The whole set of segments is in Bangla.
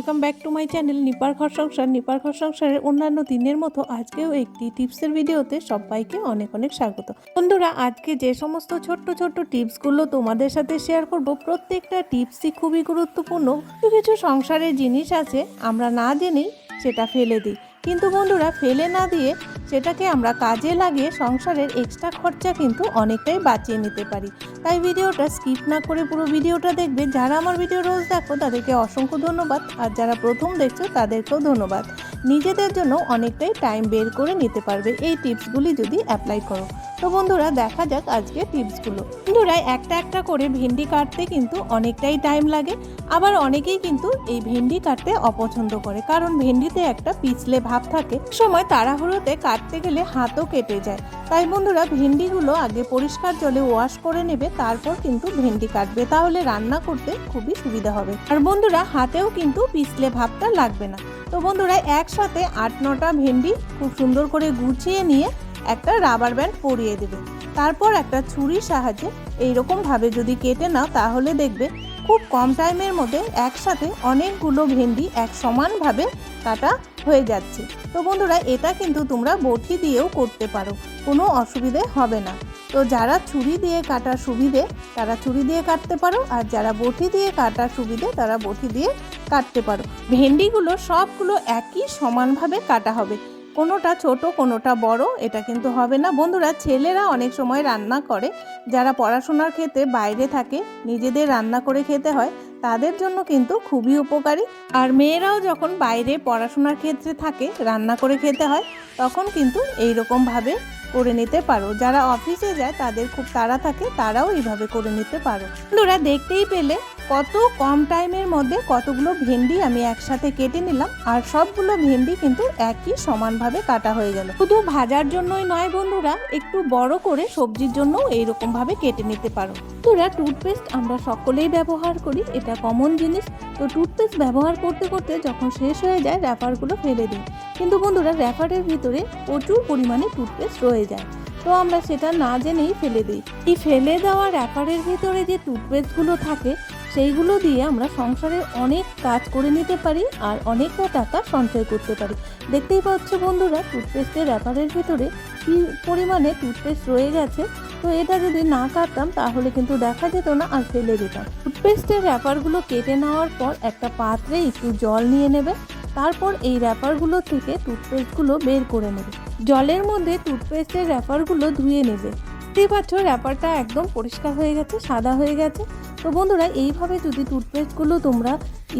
Welcome back to my channel নিপার ঘর সংসার নিপার ঘর সংসারের অন্যান্য দিনের মতো আজকেও একটি টিপসের ভিডিওতে সবাইকে অনেক অনেক স্বাগত। বন্ধুরা, আজকে যে সমস্ত ছোট্ট ছোট্ট টিপসগুলো তোমাদের সাথে শেয়ার করব, প্রত্যেকটা টিপসই খুবই গুরুত্বপূর্ণ। কিছু সংসারের জিনিস আছে, আমরা না জেনেই সেটা ফেলে দিই। কিন্তু বন্ধুরা, ফেলে না দিয়ে সেটাকে আমরা কাজে লাগিয়ে সংসারের এক্সট্রা খরচা কিন্তু অনেকটাই বাঁচিয়ে নিতে পারি। তাই ভিডিওটা স্কিপ না করে পুরো ভিডিওটা দেখবে। যারা আমার ভিডিও রোজ দেখো, তাদেরকে অসংখ্য ধন্যবাদ। আর যারা প্রথম দেখছ, তাদেরকেও ধন্যবাদ। নিজেদের জন্য অনেকটাই টাইম বের করে নিতে পারবে। এই টিপসগুলি যদি অ্যাপ্লাই করো। তো বন্ধুরা, দেখা যাক আজকে টিপসগুলো বন্ধুরা, একটা একটা করে ভেন্ডি কাটতে কিন্তু অনেকটাই টাইম লাগে। আবার অনেকেই কিন্তু এই ভেন্ডি কাটতে অপছন্দ করে। কারণ ভেন্ডিতে একটা পিছলে ভাব থাকে। সময় তাড়াহুড়োতে কাটতে গেলে হাতও কেটে যায়। তাই বন্ধুরা, ভেন্ডিগুলো আগে পরিষ্কার জলে ওয়াশ করে নেবে, তারপর কিন্তু ভেন্ডি কাটবে। তাহলে রান্না করতে খুবই সুবিধা হবে। আর বন্ধুরা, হাতেও কিন্তু পিছলে ভাবটা লাগবে না। তো বন্ধুরা, একসাথে আট নটা ভেন্ডি খুব সুন্দর করে গুছিয়ে নিয়ে একটা রাবার ব্যান্ড পরিয়ে দেবে। তারপর একটা ছুরির সাহায্যে এইরকমভাবে যদি কেটে নাও, তাহলে দেখবে খুব কম টাইমের মধ্যে একসাথে অনেকগুলো ভেন্ডি এক সমানভাবে কাটা হয়ে যাচ্ছে। তো বন্ধুরা, এটা কিন্তু তোমরা বটি দিয়েও করতে পারো, কোনো অসুবিধে হবে না। তো যারা ছুরি দিয়ে কাটার সুবিধে, তারা ছুরি দিয়ে কাটতে পারো, আর যারা বটি দিয়ে কাটার সুবিধে, তারা বটি দিয়ে কাটতে পারো। ভেন্ডিগুলো সবগুলো একই সমানভাবে কাটা হবে। কোনোটা ছোট, কোনোটা বড়, এটা কিন্তু হবে না। বন্ধুরা, ছেলেরা অনেক সময় রান্না করে। যারা পড়াশোনার ক্ষেত্রে বাইরে থাকে, নিজেদের রান্না করে খেতে হয়, তাদের জন্য কিন্তু খুবই উপকারী। আর মেয়েরাও যখন বাইরে পড়াশোনার ক্ষেত্রে থাকে, রান্না করে খেতে হয়, তখন কিন্তু এই রকমভাবে করে নিতে পারো। যারা অফিসে যায়, তাদের খুব তাড়া থাকে, তারাও এইভাবে করে নিতে পারো। বন্ধুরা, দেখতেই পেলে কত কম টাইমের মধ্যে কতগুলো ভেন্ডি আমি একসাথে কেটে নিলাম, আর সবগুলো ভেন্ডি কিন্তু একই সমানভাবে কাটা হয়ে গেল। শুধু ভাজার জন্যই নয় বন্ধুরা, একটু বড় করে সবজির জন্য এইরকম ভাবে কেটে নিতে পারো। বন্ধুরা টুথপেস্ট আমরা সকলেই ব্যবহার করি, এটা কমন জিনিস। তো টুথপেস্ট ব্যবহার করতে করতে যখন শেষ হয়ে যায় র্যাপারগুলো ফেলে দিই। কিন্তু বন্ধুরা র্যাপারের ভিতরে প্রচুর পরিমাণে টুথপেস্ট রয়ে যায়। তো আমরা সেটা না জেনেই ফেলে দিই। এই ফেলে দেওয়া র্যাপারের ভিতরে যে টুথপেস্টগুলো থাকে সেইগুলো দিয়ে আমরা সংসারের অনেক কাজ করে নিতে পারি আর অনেকটা টাকা সঞ্চয় করতে পারি। দেখতেই পাচ্ছ বন্ধুরা টুথপেস্টের র্যাপারের ভিতরে কী পরিমাণে টুথপেস্ট রয়ে গেছে। তো এটা যদি না কাটতাম, তাহলে কিন্তু দেখা যেত না আর ফেলে দিতাম টুথপেস্টের র্যাপারগুলো কেটে নেওয়ার পর একটা পাত্রে একটু জল নিয়ে নেবে, তারপর এই র্যাপারগুলো থেকে টুথপেস্টগুলো বের করে নেবে। জলের মধ্যে টুথপেস্টের র্যাপারগুলো ধুয়ে নেবে। দেখতেই পাচ্ছ র্যাপারটা একদম পরিষ্কার হয়ে গেছে, সাদা হয়ে গেছে। তো বন্ধুরা, এইভাবে যদি টুথপেস্টগুলো তোমরা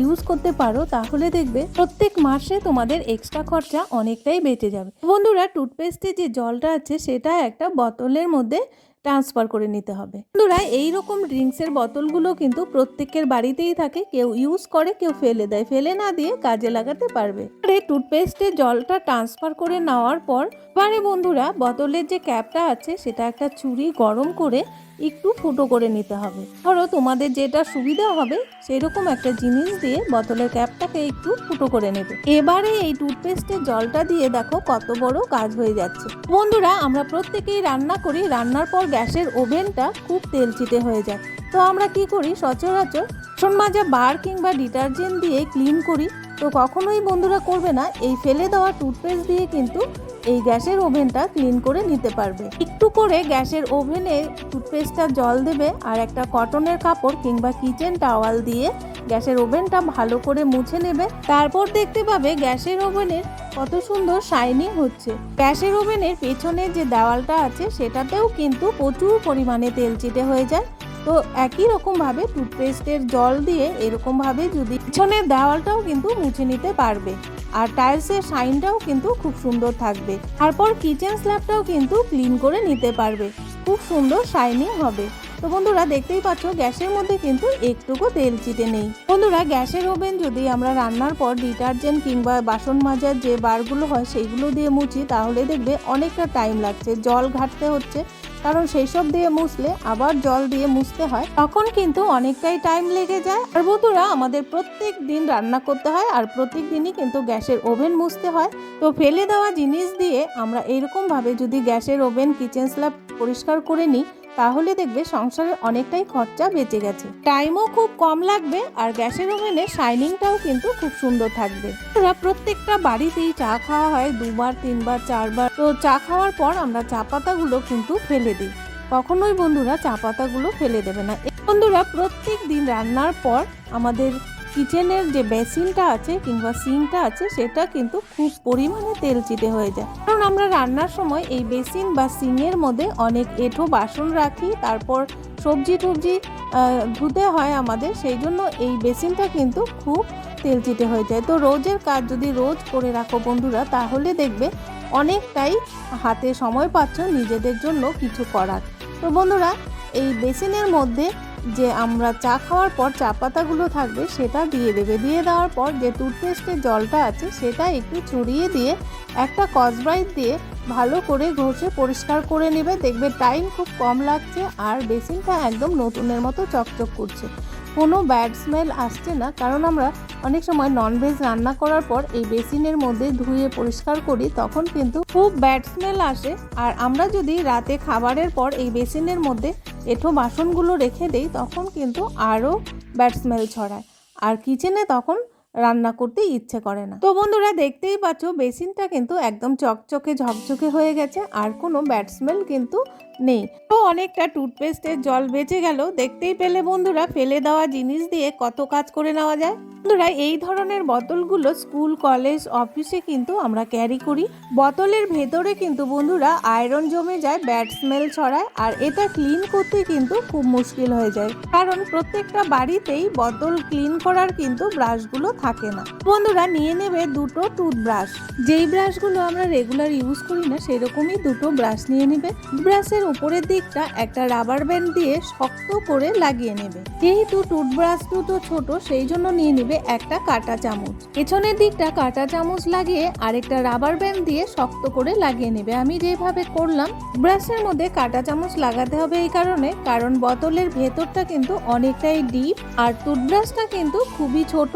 ইউজ করতে পারো, তাহলে দেখবে প্রত্যেক মাসে তোমাদের এক্সট্রা খরচা অনেকটাই বেঁচে যাবে। বন্ধুরা টুথপেস্টে যে জলটা আছে, সেটা একটা বোতলের মধ্যে ট্রান্সফার করে নিতে হবে। বন্ধুরা এই রকম ড্রিঙ্কসের বোতলগুলো কিন্তু প্রত্যেকের বাড়িতেই থাকে। কেউ ইউজ করে, কেউ ফেলে দেয়। ফেলে না দিয়ে কাজে লাগাতে পারবে। আরে টুথপেস্টে জলটা ট্রান্সফার করে নেওয়ার পর, এবারে বন্ধুরা, বোতলের যে ক্যাপটা আছে, সেটা একটা ছুরি গরম করে একটু ফুটো করে নিতে হবে। ধরো তোমাদের যেটা সুবিধা হবে, সেরকম একটা জিনিস দিয়ে বোতলের ক্যাপটাকে একটু ফুটো করে নেবে। এবারে এই টুথপেস্টের জলটা দিয়ে দেখো কত বড় কাজ হয়ে যাচ্ছে। বন্ধুরা, আমরা প্রত্যেকেই রান্না করি, রান্নার পর গ্যাসের ওভেনটা খুব তেলচিটে হয়ে যায়। তো আমরা কি করি? সচরাচর বাসন মাজা বার কিংবা ডিটারজেন্ট দিয়ে ক্লিন করি। তো কখনোই বন্ধুরা করবে না, এই ফেলে দেওয়া টুথপেস্ট দিয়ে কিন্তু এই গ্যাসের ওভেনটা ক্লিন করে নিতে পারবে। একটু করে গ্যাসের ওভেনে টুথপেস্টটা জল দেবে আর একটা কটনের কাপড় কিংবা কিচেন টাওয়াল দিয়ে গ্যাসের ওভেনটা ভালো করে মুছে নেবে। তারপর দেখতে পাবে গ্যাসের ওভেনের কত সুন্দর শাইনিং হচ্ছে। গ্যাসের ওভেনের পেছনে যে দেওয়ালটা আছে, সেটাতেও কিন্তু প্রচুর পরিমাণে তেল চিটে হয়ে যায়। তো একই রকমভাবে টুথপেস্টের জল দিয়ে এরকমভাবে যদি পিছনের দেওয়ালটাও কিন্তু মুছে নিতে পারবে। আর টাইলসের শাইনটাও কিন্তু খুব সুন্দর থাকবে। তারপর কিচেন স্ল্যাবটাও কিন্তু ক্লিন করে নিতে পারবে। খুব সুন্দর শাইনিং হবে। তো বন্ধুরা, দেখতেই পাচ্ছ, গ্যাসের মধ্যে কিন্তু একটুকু তেল চিটে নেই। বন্ধুরা, গ্যাসের ওভেন যদি আমরা রান্নার পর ডিটারজেন্ট কিংবা বাসন মাজার যে বারগুলো হয়, সেইগুলো দিয়ে মুছি, তাহলে দেখবে অনেকটা টাইম লাগছে। জল ঘাটতে হচ্ছে। কারণ সেই সব দিয়ে মুছলে আবার জল দিয়ে মুছতে হয়। তখন কিন্তু অনেকটাই টাইম লেগে যায়। আর বন্ধুরা, আমাদের প্রত্যেক দিন রান্না করতে হয় আর প্রত্যেক দিনই কিন্তু গ্যাসের ওভেন মুছতে হয়। তো ফেলে দেওয়া জিনিস দিয়ে আমরা এরকমভাবে যদি গ্যাসের ওভেন কিচেন স্ল্যাব পরিষ্কার করে নিই তাহলে দেখবে সংসারের অনেকটাই খরচা বেঁচে গেছে। টাইমও খুব কম লাগবে আর গ্যাসের ওভেনে শাইনিংটাও কিন্তু খুব সুন্দর থাকবে। আমরা প্রত্যেকটা বাড়িতেই চা খাওয়া হয় দুবার, তিনবার, চারবার। তো চা খাওয়ার পর আমরা চা পাতাগুলো কিন্তু ফেলে দিই। কখনোই বন্ধুরা চা পাতাগুলো ফেলে দেবে না। বন্ধুরা প্রত্যেক দিন রান্নার পর আমাদের কিচেনের যে বেসিনটা আছে কিংবা সিঙ্কটা আছে, সেটা কিন্তু খুব পরিমাণে তেল চিটে হয়ে যায়। কারণ আমরা রান্নার সময় এই বেসিন বা সিংয়ের মধ্যে অনেক এঁঠো বাসন রাখি, তারপর সবজি টবজি ধুতে হয় আমাদের, সেই জন্য এই বেসিনটা কিন্তু খুব তেল চিটে হয়ে যায়। তো রোজের কাজ যদি রোজ করে রাখো বন্ধুরা, তাহলে দেখবে অনেকটাই হাতে সময় পাচ্ছ নিজেদের জন্য কিছু করার। তো বন্ধুরা, এই বেসিনের মধ্যে যে আমরা চা খাওয়ার পর চা পাতাগুলো থাকবে সেটা দিয়ে দেবে। দিয়ে দেওয়ার পর যে টুথপেস্টের জলটা আছে সেটা একটু ছড়িয়ে দিয়ে একটা কসব্রাইট দিয়ে ভালো করে ঘষে পরিষ্কার করে নেবে। দেখবে টাইম খুব কম লাগছে আর বেসিনটা একদম নতুনের মতো চকচক করছে। কোনো ব্যাড স্মেল আসছে না, কারণ আমরা অনেক সময় ননভেজ রান্না করার পর এই বেসিনের মধ্যে ধুয়ে পরিষ্কার করি, তখন কিন্তু খুব ব্যাড স্মেল আসে। আর আমরা যদি রাতে খাবারের পর এই বেসিনের মধ্যে এঁঠো বাসনগুলো রেখে দেই, তখন কিন্তু আরও ব্যাড স্মেল ছড়ায়। আর কিচেনে তখন রান্না করতে ইচ্ছে করে না। তো বন্ধুরা, দেখতেই পাচ্ছ বেসিনটা কিন্তু একদম চকচকে ঝকঝকে হয়ে গেছে। আর কোনো ব্যাড স্মেল কিন্তু নেই। তো অনেকটা টুথপেস্টের জল বেঁচে গেল। দেখতেই পেলে বন্ধুরা, ফেলে দেওয়া জিনিস দিয়ে কত কাজ করে নেওয়া যায়। বন্ধুরা, এই ধরনের বোতলগুলো স্কুল, কলেজ, অফিসে কিন্তু আমরা ক্যারি করি। বোতলের ভেতরে কিন্তু বন্ধুরা আয়রন জমে যায়, ব্যাড স্মেল ছড়ায়, আর এটা ক্লিন করতে কিন্তু খুব মুশকিল হয়ে যায়। কারণ প্রত্যেকটা বাড়িতেই বোতল ক্লিন করার কিন্তু ব্রাশগুলো থাকে না। বন্ধুরা, নিয়ে নেবে দুটো টুথব্রাশ। যেই ব্রাশগুলো আমরা রেগুলার ইউজ করি না, সেরকমই দুটো ব্রাশ নিয়ে নেবে। ব্রাশের উপরের দিকটা একটা রাবার ব্যান্ড দিয়ে শক্ত করে লাগিয়ে নেবে। যেহেতু টুথব্রাশ দুটো ছোট, সেই জন্য নিয়ে নেবে একটা কাঁটা চামচ। পেছনের দিকটা কাঁটা চামচ লাগিয়ে আরেকটা রাবার ব্যান্ড দিয়ে শক্ত করে লাগিয়ে নেবে। আমি যেভাবে করলাম ব্রাশের মধ্যে কাঁটা চামচ লাগাতে হবে এই কারণে, কারণ বোতলের ভেতরটা কিন্তু অনেকটাই ডিপ আর টুথব্রাশটা কিন্তু খুবই ছোট।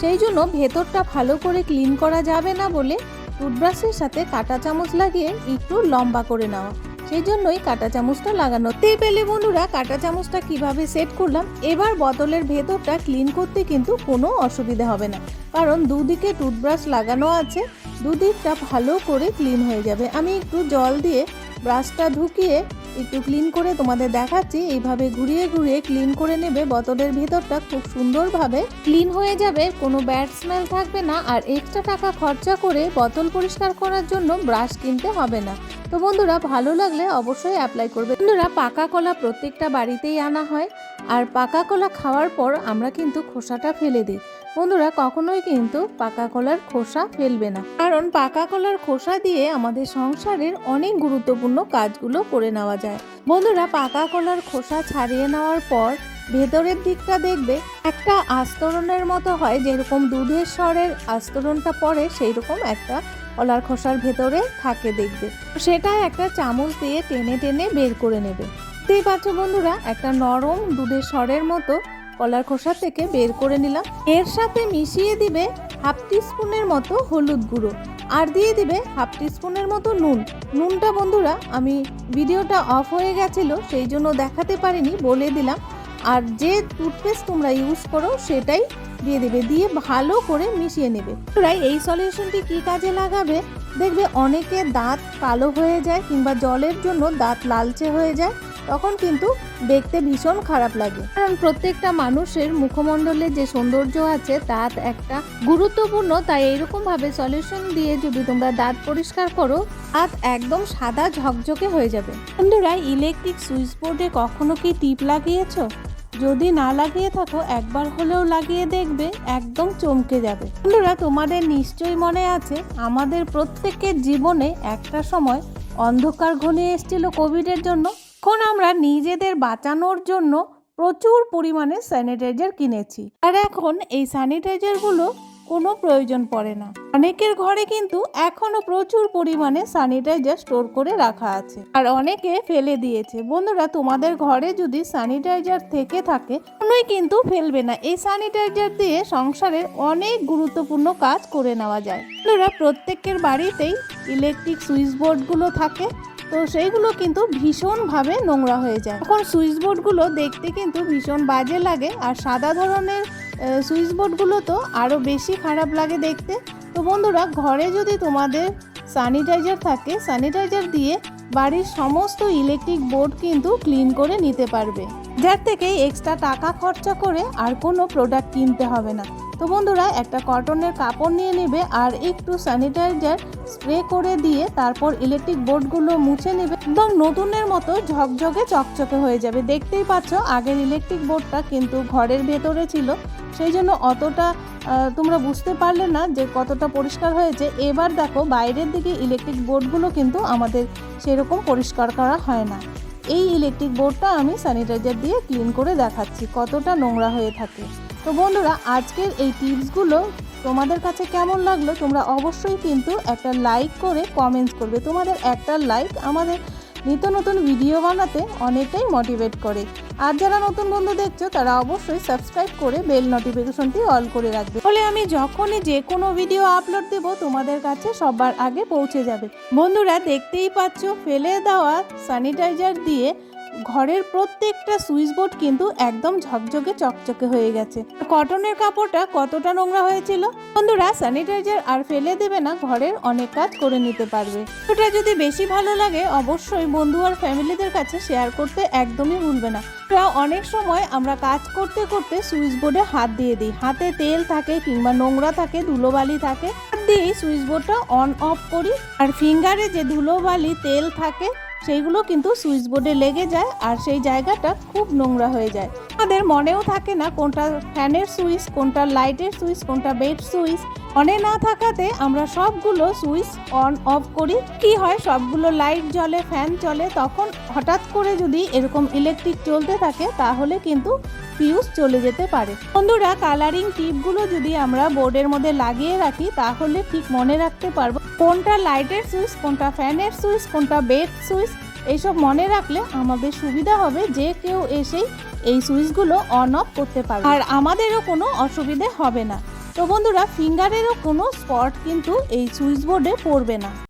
সেই জন্য ভেতরটা ভালো করে ক্লিন করা যাবে না বলে টুথব্রাশের সাথে কাঁটা চামচ লাগিয়ে একটু লম্বা করে নেওয়া। সেই জন্যই কাঁটা চামচটা লাগানো। তে পেলে বন্ধুরা, কাঁটা চামচটা কীভাবে সেট করলাম, এবার বোতলের ভেতরটা ক্লিন করতে কিন্তু কোনো অসুবিধা হবে না। কারণ দুদিকে টুথব্রাশ লাগানো আছে, দুদিকটা ভালো করে ক্লিন হয়ে যাবে। আমি একটু জল দিয়ে ব্রাশটা ঢুকিয়ে একটু ক্লিন করে তোমাদের দেখাচ্ছি। এইভাবে ঘুরিয়ে ঘুরিয়ে ক্লিন করে নেবে। বোতলের ভেতরটা খুব সুন্দরভাবে ক্লিন হয়ে যাবে। কোনো ব্যাড স্মেল থাকবে না। আর এক্সট্রা টাকা খরচা করে বোতল পরিষ্কার করার জন্য ব্রাশ কিনতে হবে না। তো বন্ধুরা, ভালো লাগলে অবশ্যই অ্যাপ্লাই করবে। বন্ধুরা, পাকা কলা প্রত্যেকটা বাড়িতেই আনা হয়। আর পাকা কলা খাওয়ার পর আমরা কিন্তু খোসাটা ফেলে দিই। বন্ধুরা, কখনোই কিন্তু পাকা কলার খোসা ফেলবে না। কারণ পাকা কলার খোসা দিয়ে আমাদের সংসারের অনেক গুরুত্বপূর্ণ কাজগুলো করে নেওয়া যায়। বন্ধুরা, পাকা কলার খোসা ছাড়িয়ে নেওয়ার পর ভেতরের দিকটা দেখবে, একটা আস্তরণের মতো হয়, যেরকম দুধের স্বরের আস্তরণটা পড়ে সেই রকম একটা কলার খোসার ভেতরে থাকে দেখবে। সেটা একটা চামচ দিয়ে টেনে টেনে বের করে নেবে। দেখতেই পাচ্ছ বন্ধুরা, একটা নরম দুধের স্বরের মতো কলার খোসা থেকে বের করে নিলাম। এর সাথে মিশিয়ে দিবে হাফ টিস্পুনের মতো হলুদ গুঁড়ো আর দিয়ে দিবে হাফ টিস্পুনের মতো নুন। নুনটা বন্ধুরা, আমি ভিডিওটা অফ হয়ে গেছিল, সেই জন্য দেখাতে পারিনি, বলে দিলাম। আর যে টুথপেস্ট তোমরা ইউজ করো, সেটাই দিয়ে দেবে, দিয়ে ভালো করে মিশিয়ে নেবে। তোমরা এই সলিউশনটি কি কাজে লাগাবে? দেখবে অনেকে দাঁত কালো হয়ে যায় কিংবা জলের জন্য দাঁত লালচে হয়ে যায়। তখন কিন্তু দেখতে ভীষণ খারাপ লাগে। কারণ প্রত্যেকটা মানুষের মুখমণ্ডলে যে সৌন্দর্য আছে দাঁত একটা গুরুত্বপূর্ণ, তাই এইরকম ভাবে সলিউশন দিয়ে যদি তোমরা দাঁত পরিষ্কার করো দাঁত একদম সাদা ঝকঝকে হয়ে যাবে। বন্ধুরা ইলেকট্রিক সুইচ বোর্ডে কখনো কি টিপ লাগিয়েছো? যদি না লাগিয়ে থাকো, একবার হলেও লাগিয়ে দেখবে, একদম চমকে যাবে। বন্ধুরা, তোমাদের নিশ্চয়ই মনে আছে, আমাদের প্রত্যেকের জীবনে একটা সময় অন্ধকার ঘনিয়ে এসেছিল কোভিডের জন্য। এখন আমরা নিজেদের বাঁচানোর জন্য প্রচুর পরিমাণে স্যানিটাইজার কিনেছি। আর এখন এই স্যানিটাইজারগুলো কোনো প্রয়োজন পড়ে না। অনেকের ঘরে কিন্তু এখনও প্রচুর পরিমাণে স্যানিটাইজার স্টোর করে রাখা আছে। আর অনেকে ফেলে দিয়েছে। বন্ধুরা, তোমাদের ঘরে যদি স্যানিটাইজার থেকে থাকে, কোনোই কিন্তু ফেলবে না। এই স্যানিটাইজার দিয়ে সংসারের অনেক গুরুত্বপূর্ণ কাজ করে নেওয়া যায়। বন্ধুরা, প্রত্যেকের বাড়িতেই ইলেকট্রিক সুইচ বোর্ডগুলো থাকে। তো সেইগুলো কিন্তু ভীষণভাবে নোংরা হয়ে যায়। এখন সুইচ বোর্ডগুলো দেখতে কিন্তু ভীষণ বাজে লাগে আর সাদা ধরনের সুইচ বোর্ডগুলো তো আরও বেশি খারাপ লাগে দেখতে। তো বন্ধুরা, ঘরে যদি তোমাদের স্যানিটাইজার থাকে, স্যানিটাইজার দিয়ে বাড়ির সমস্ত ইলেকট্রিক বোর্ড কিন্তু ক্লিন করে নিতে পারবে। যার থেকে এক্সট্রা টাকা খরচা করে আর কোনো প্রোডাক্ট কিনতে হবে না। তো বন্ধুরা, একটা কটনের কাপড় নিয়ে নেবে আর একটু স্যানিটাইজার স্প্রে করে দিয়ে তারপর ইলেকট্রিক বোর্ডগুলো মুছে নেবে। একদম নতুনের মতো ঝকঝকে চকচকে হয়ে যাবে। দেখতেই পাচ্ছ, আগের ইলেকট্রিক বোর্ডটা কিন্তু ঘরের ভেতরে ছিল। সেই জন্য অতটা তোমরা বুঝতে পারলে না যে কতটা পরিষ্কার হয়েছে। এবার দেখো, বাইরের দিকে ইলেকট্রিক বোর্ডগুলো কিন্তু আমাদের সেরকম পরিষ্কার করা হয় না। এই ইলেকট্রিক বোর্ডটা আমি স্যানিটাইজার দিয়ে ক্লিন করে দেখাচ্ছি, কতটা নোংরা হয়ে থাকে। তো বন্ধুরা, আজকের এই টিপসগুলো তোমাদের কাছে কেমন লাগল তোমরা অবশ্যই কিন্তু একটা লাইক করে কমেন্টস করবে। তোমাদের একটা লাইক আমাদের নিত্য নতুন ভিডিও বানাতে অনেকটাই মোটিভেট করে। আর যারা নতুন বন্ধু দেখছ, তারা অবশ্যই সাবস্ক্রাইব করে বেল নোটিফিকেশনটি অল করে রাখবে। ফলে আমি যখনই যে কোনো ভিডিও আপলোড দেব, তোমাদের কাছে সবার আগে পৌঁছে যাবে। বন্ধুরা, দেখতেই পাচ্ছ, ফেলে দেওয়া স্যানিটাইজার দিয়ে ঘরের প্রত্যেকটা সুইচ বোর্ড কিন্তু একদম ঝকঝকে চকচকে হয়ে গেছে। কটনের কাপড়টা কতটা নোংরা হয়েছিল? বন্ধুরা স্যানিটাইজার আর ফেলে দেবে না, ঘরের অনেক কাজ করে নিতে পারবে। ওটা যদি বেশি ভালো লাগে, অবশ্যই বন্ধু আর ফ্যামিলিদের কাছে শেয়ার করতে একদমই ভুলবে না। অনেক সময় আমরা কাজ করতে করতে সুইচ বোর্ডে হাত দিয়ে দিই। হাতে তেল থাকে কিংবা নোংরা থাকে, ধুলোবালি থাকে, হাত দিয়েই সুইচ বোর্ডটা অন অফ করি। আর ফিঙ্গারে যে ধুলোবালি, তেল থাকে সেইগুলো কিন্তু সুইচ বোর্ডে লেগে যায় আর সেই জায়গাটা খুব নোংরা হয়ে যায়। আমাদের মনেও থাকে না কোনটা ফ্যানের সুইচ, কোনটা লাইটের সুইচ, কোনটা বেড সুইচ মনে না থাকাতে আমরা সবগুলো সুইচ অন, অফ করি। কি হয়, সবগুলো লাইট জ্বলে, ফ্যান চলে তখন হঠাৎ করে যদি এরকম ইলেকট্রিক চলতে থাকে, তাহলে কিন্তু ফিউজ চলে যেতে পারে। বন্ধুরা কালারিং টিপগুলো যদি আমরা বোর্ডের মধ্যে লাগিয়ে রাখি, তাহলে ঠিক মনে রাখতে পারব কোনটা লাইটের সুইচ, কোনটা ফ্যানের সুইচ, কোনটা বেড সুইচ, এইসব মনে রাখলে আমাদের সুবিধা হবে যে কেউ এসেই এই সুইচগুলো অন, অফ করতে পারবে। আর আমাদেরও কোনো অসুবিধে হবে না। তো বন্ধুরা ফিঙ্গারেরও কোনো স্পট কিন্তু এই সুইচ বোর্ডে পড়বে না।